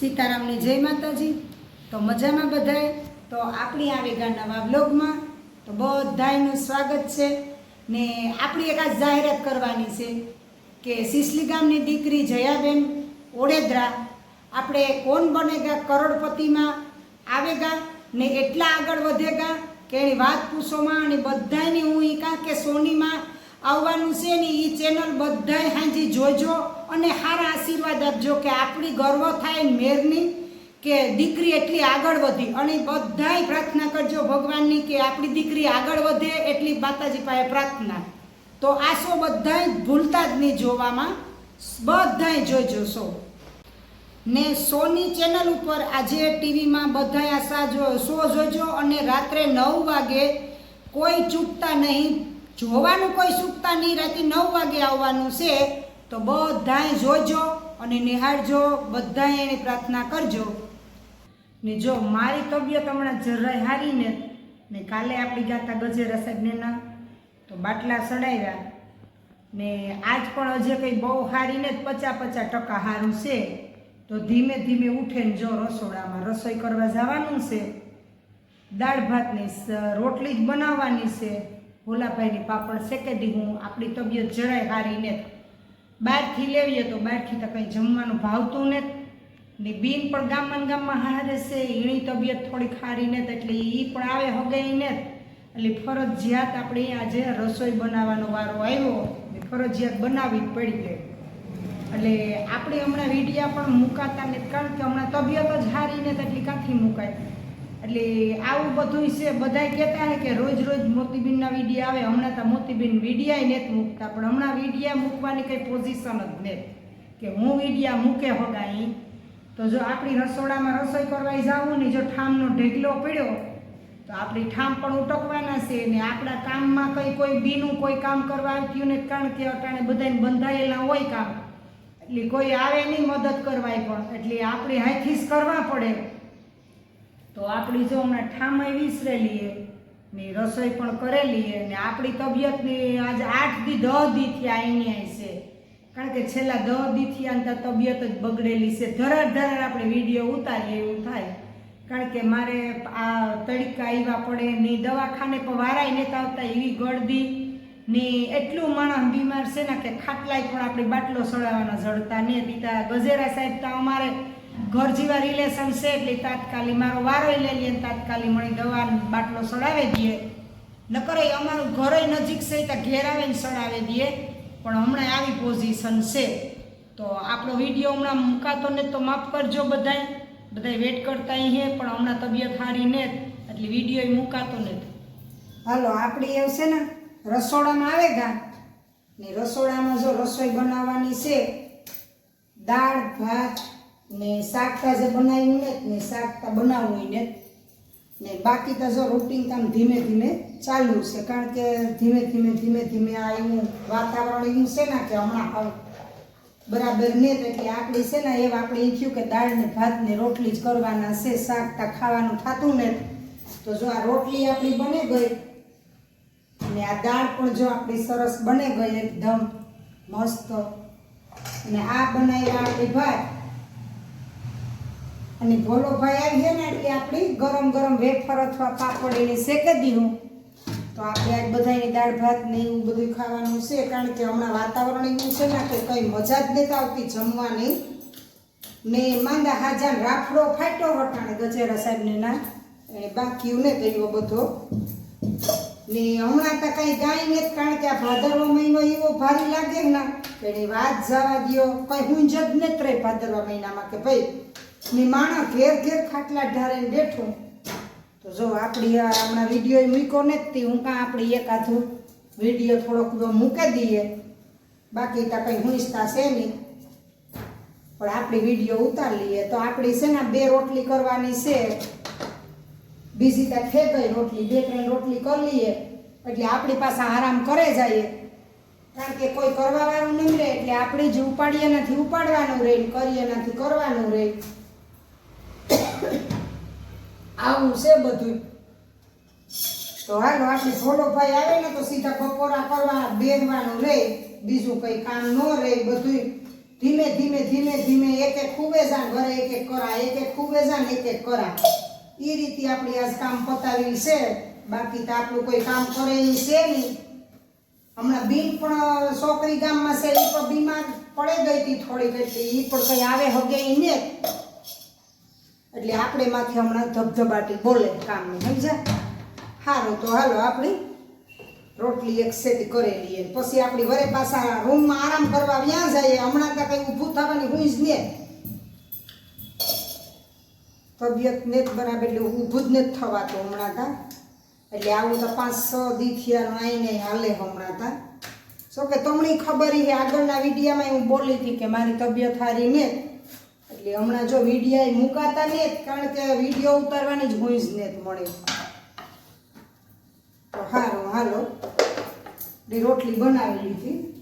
સીતારામની જય માતાજી. તો મજામાં બધાય? તો આપણી આવી ગા નવા બ્લોગમાં તો બધાયનું સ્વાગત છે. ને આપણી એક આ જાહેરાત કરવાની છે કે સિસલી ગામની દીકરી જયાબેન ઓડેદરા આપણે કોણ બનેગા, કરોડપતિમાં આવેગા ને એટલા આગળ વધેગા કે એની વાત પૂછોમાં અને બધાની હું ઈ કાં કે સોનીમાં આવવાનું છે ને એ ચેનલ બધાય હાંજી જોજો અને સારા આશીર્વાદ આપજો કે આપણી ગર્વ થાય મેરની કે દીકરી એટલી આગળ વધી. અને બધાય પ્રાર્થના કરજો ભગવાનની કે આપણી દીકરી આગળ વધે એટલી માતાજી પાસે પ્રાર્થના. તો આ શો બધાય ભૂલતા જ નહીં જોવામાં. બધાય જોજો શો. ને સોની ચેનલ ઉપર આજે ટીવીમાં બધાય આશા જો શો જોજો અને રાત્રે નવ વાગે કોઈ ચૂકતા નહીં. જોવાનું કોઈ ચૂકતા નહીં, રાતે નવ વાગે આવવાનું છે, તો બધાએ જોજો અને નિહાળજો, બધાય એની પ્રાર્થના કરજો. ને જો મારી તબિયત હમણાં જરાય હારીને ને કાલે આપણી ગાતા ગજેરા સાહેબને ના તો બાટલા સડાવ્યા. ને આજ પણ હજી કંઈ બહુ હારીને જ પચાસ પચાસ ટકા સારું છે. તો ધીમે ધીમે ઉઠે જો રસોડામાં રસોઈ કરવા જવાનું છે. દાળ ભાતની રોટલી જ બનાવવાની છે. ભોલાભાઈની પાપડ શેકે દી હું આપણી તબિયત જરાય સારી ને બહારથી લેવીએ તો બહારથી તો કંઈ જમવાનું ભાવતું ને ને બીન પણ ગામમાં ગામમાં હારે છે, એની તબિયત થોડીક ખારી ને એટલે એ પણ આવે હગાઈ ને એટલે ફરજિયાત આપણે આજે રસોઈ બનાવવાનો વારો આવ્યો, ને ફરજિયાત બનાવવી પડી ગઈ. એટલે આપણે હમણાં વિડીયા પણ મુકાતા ને કારણ કે હમણાં તબિયત જ હારી ને એટલી કાંથી મુકાય? એટલે આવું બધું છે, બધાય કહેતા હે કે રોજ રોજ મોતીબીનના વિડીયા આવે. હમણાં તો મોતીબીન વિડીયા નથી મૂકતા, પણ હમણાં વિડીયા મૂકવાની કંઈ પોઝિશન જ નથી. કે હું વિડીયા મૂકે હગાઈ, તો જો આપણી રસોડામાં રસોઈ કરવા જવું ને, જો ઠામનો ઢેકલો પડ્યો, તો આપણી ઠામ પણ ઉટકવાના છે ને આપણા કામમાં કંઈ કોઈ બીનું કોઈ કામ કરવા આવતું ને, કારણ કે અટાણે બધાને બંધાયેલા હોય કામ. એટલે કોઈ આવે નહીં મદદ કરવાય પણ, એટલે આપણે હાથથી જ કરવા પડે. તો આપણી જો હમણાં ઠામાય વિસરેલી ને રસોઈ પણ કરેલી ને આપણી તબિયતની આજે આઠ દી, દહ દી થયા આવી છે. કારણ કે છેલ્લા દહ દી થયા તબિયત જ બગડેલી છે. ધરાર ધરાર આપણે વીડિયો ઉતારીએ, એવું થાય. કારણ કે મારે આ તડકા આવ્યા પડે ને દવાખાને પણ વારાય નતા આવતા એવી ગળદી ને એટલું માણસ બીમાર છે ને કે ખાટલાય પણ આપણે બાટલો સડાવવાના જડતા ને. પિતા ગજેરા સાહેબ તો અમારે ઘર જેવા રિલેશન છે એટલે તાત્કાલિક મારો વારો લઈ લઈએ તાત્કાલિક મળી દવા બાટલો સડાવી દઈએ. નકર એ અમારું ઘર નજીક છે, ત્યાં ઘેર આવે ને સડાવી દઈએ. પણ હમણાં આવી પોઝિશન છે. તો આપણો વીડિયો હમણાં મૂકાતો ને તો માફ કરજો બધાય. બધાય વેટ કરતા હે, પણ હમણાં તબિયત સારી ને એટલે વીડિયો મૂકાતો ને હાલો આપણી એવું છે ને, રસોડામાં આવે ગા. ને રસોડામાં જો રસોઈ બનાવવાની છે, દાળ, ભાત ને શાક તા જે બનાવ્યું ને ને શાક તા બનાવવું ને ને બાકી તો જો રૂટિન કામ ધીમે ધીમે ચાલુ છે, કારણ કે ધીમે ધીમે ધીમે ધીમે આ એવું વાતાવરણ એવું છે ને કે હમણાં બરાબર ને એટલે આપણી છે ને એવું આપણે એ થયું કે દાળ ને ભાત ને રોટલી જ કરવાના છે, શાક તા ખાવાનું થતું ને તો જો આ રોટલી આપણી બને ગઈ અને આ દાળ પણ જો આપણી સરસ બને ગઈ એકદમ મસ્ત. અને આ બનાવ્યા આપણી ભાત. અને ભોલો ભાઈ આવી છે ને એટલે આપણી ગરમ ગરમ વેફર અથવા પાપડ એને શેકી દીધું. તો આપણે આજ બધાની દાળ ભાત ને એવું બધું ખાવાનું છે, કારણ કે હમણાં વાતાવરણ એવું છે ને કે કંઈ મજા જ નથી આવતી જમવાની. ને માંદા હાજાન રાફડો ફાટ્યો વટાણે ગજેરા સાહેબને ના એ ને કર્યો બધો. ને હમણાં તો કંઈ ગાય ને કારણ કે આ ભાદરવો મહિનો એવો ભારી લાગે ને એની વાત જવા દ્યો. કંઈ હું જ ને રહે ભાદરવા મહિનામાં કે ભાઈ ને માણસ ઘેર ઘેર ખાટલા ઢારે બેઠો. તો જો આપણી હમણાં વીડિયો મૂક્યો ને તે, હું કાં આપણી એકાધું વીડિયો થોડોક મૂકી દઈએ. બાકી તો કંઈ હુંસતા છે નહીં. પણ આપણી વીડિયો ઉતારી લઈએ. તો આપણી છે ને બે રોટલી કરવાની છે. બીજી થઈ ગઈ રોટલી? બે ત્રણ રોટલી કરી લઈએ. એટલે આપણી પાસે આરામ કરે જઈએ કારણ કે કોઈ કરવા વાળું નહીં રહે, એટલે આપણે જ ઉપાડીએ નથી ઉપાડવાનું રહે કરીએ નથી કરવાનું રહે. આવું છે બધું. તો હાલો, આપણે થોડો ભાઈ આવે ને તો સીધા બપોરા કરવા બેરવાનું રહે બીજું કંઈ કામ ન રહે બધું ધીમે ધીમે ધીમે ધીમે એક એક ખૂબે જાણ ઘરે એક એક કરા, એક એક ખૂબે જાણ એક એક કરા. એ રીતે આપણી આજ કામ પતાવી છે. બાકી તો આપણું કોઈ કામ કરે એ છે નહીં. હમણાં બીન પણ છોકરી ગામમાં છે એ પણ બીમાર પડે ગઈ હતી થોડીક એટલે એ પણ કંઈ આવે હગે ઈ ને. એટલે આપણે માથે હમણાં ધબધબાટી બોલે કામની, સમજ્યા? સારું તો હાલો આપણી રોટલી એક સેટ કરેલી પછી આપણી વરે પાછા રૂમમાં આરામ કરવા વ્યાં જઈએ હમણાં તો કંઈ ઊભું થવાની હું જ ને. તબિયત ને બરાબર એટલે ઊભું જ નથી થવાતું હમણાં તા એટલે આવું તો પાંચ છ દી આવીને હાલે હમણાં તા સો કે તમને ખબર છે આગળના વિડીયામાં હું બોલી હતી કે મારી તબિયત સારી ને. એટલે હમણાં જો વિડીયા મુકાતા ને કારણ કે વીડિયો ઉતારવાની જ હું જ ને જ મળે. તો હારો, હાલો. રોટલી બનાવી લીધી